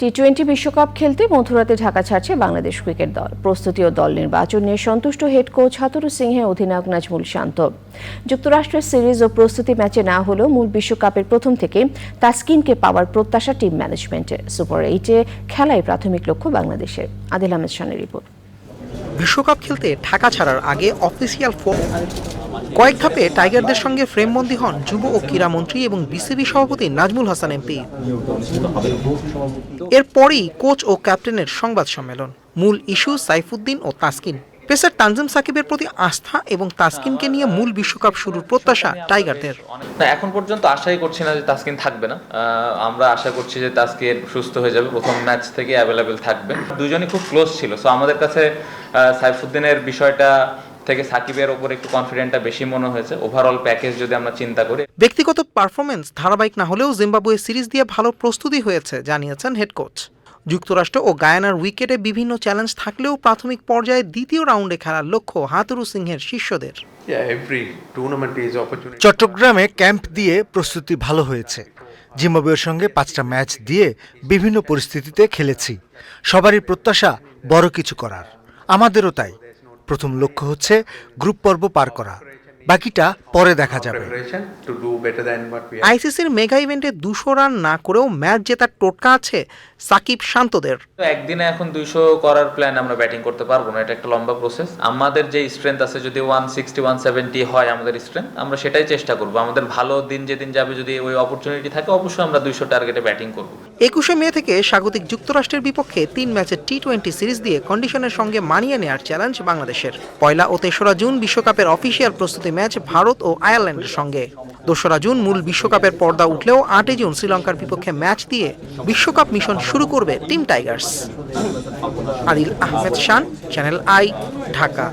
T twenty বিশ্বকাপ খেলতে মধ্যরাতে ঢাকা ছাড়ছে বাংলাদেশ ক্রিকেট দল। প্রস্তুতি ও দল নির্বাচন নিয়ে সন্তুষ্ট হেড কোচ হাতুরু সিংহে অধিনায়ক নাজমুল শান্ত। যুক্তরাষ্ট্রের সিরিজ ও প্রস্তুতি ম্যাচে না হলেও মূল বিশ্বকাপের প্রথম থেকে তাসকিনকে পাওয়ার প্রত্যাশা টিম ম্যানেজমেন্টের। সুপার এইটে খেলায় প্রাথমিক লক্ষ্য বাংলাদেশের। আদিল আহমেদ খানের রিপোর্ট। বিশ্বকাপ খেলতে ঢাকা ছাড়ার আগে অফিসিয়াল ফোন কয়েক ধাপে টাইগারদের সঙ্গে ফ্রেমবন্দি হন যুব ও ক্রীড়া মন্ত্রী এবং বিসিবি সভাপতি নাজমুল হাসান এমপি। এরপরই কোচ ও ক্যাপ্টেনের সংবাদ সম্মেলন। মূল ইস্যু সাইফুদ্দিন ও তাসকিন। পেসার তানজিম সাকিবের প্রতি আস্থা এবং তাসকিনকে নিয়ে মূল বিশ্বকাপ শুরুর প্রত্যাশা টাইগারদের। না, এখন পর্যন্ত আশাই করছি না যে তাসকিন থাকবে না। আমরা আশা করছি যে তাসকিন সুস্থ হয়ে যাবে, প্রথম ম্যাচ থেকে অ্যাভেলেবেল থাকবে। দুজনই খুব ক্লোজ ছিল সো আমাদের কাছে সাইফুদ্দিনের বিষয়টা থেকে সাকিবের ওপর একটু কনফিডেন্টটা বেশি মনে হয়েছে। ওভারঅল প্যাকেজ যদি আমরা চিন্তা করি। ব্যক্তিগত পারফরমেন্স ধারাবাহিক না হলেও জিম্বাবুয়ে সিরিজ দিয়ে ভালো প্রস্তুতি হয়েছে জানিয়েছেন হেড কোচ যুক্তরাষ্ট্র ও গায়ানার উইকেটে বিভিন্ন চ্যালেঞ্জ থাকলেও প্রাথমিক পর্যায়ে দ্বিতীয় রাউন্ডে খেলার লক্ষ্য হাতুরু সিংহের শিষ্যদের। চট্টগ্রামে ক্যাম্প দিয়ে প্রস্তুতি ভালো হয়েছে। জিম্বাবুয়ের সঙ্গে পাঁচটা ম্যাচ দিয়ে বিভিন্ন পরিস্থিতিতে খেলেছি। সবারই প্রত্যাশা বড় কিছু করার। আমাদেরও তাই। প্রথম লক্ষ্য হচ্ছে গ্রুপ পর্ব পার করা। বাকিটা পরে দেখা যাবে. আইসিসির মেগা ইভেন্টে দুশো রান না করেও ম্যাচ জেতার টোটকা আছে সাকিব শান্তদের। একদিনে এখন দুইশো করার প্ল্যান আমরা ব্যাটিং করতে পারব না এটা একটা লম্বা প্রসেস আমাদের যে স্ট্রেংথ আছে যদি ওয়ান সিক্সটি ওয়ান সেভেন্টি হয় আমাদের স্ট্রেংথ আমরা সেটাই চেষ্টা করব। আমাদের ভালো দিন যেদিন যাবে যদি ওই অপরচুনিটি থাকে অবশ্যই আমরা দুইশো টার্গেটে ব্যাটিং করব। একুশে মে থেকে স্বাগতিক যুক্তরাষ্ট্রের বিপক্ষে তিন ম্যাচের টি টোয়েন্টি সিরিজ দিয়ে কন্ডিশনের সঙ্গে মানিয়ে নেওয়ার চ্যালেঞ্জ বাংলাদেশের। পয়লা ও তেসরা জুন বিশ্বকাপের অফিসিয়াল প্রস্তুতি ম্যাচ ভারত ও আয়ারল্যান্ডের সঙ্গে। দোসরা জুন মূল বিশ্বকাপের পর্দা উঠলেও আটই জুন শ্রীলঙ্কার বিপক্ষে ম্যাচ দিয়ে বিশ্বকাপ মিশন শুরু করবে team Tigers. Adil Ahmed Shan, Channel I, Dhaka.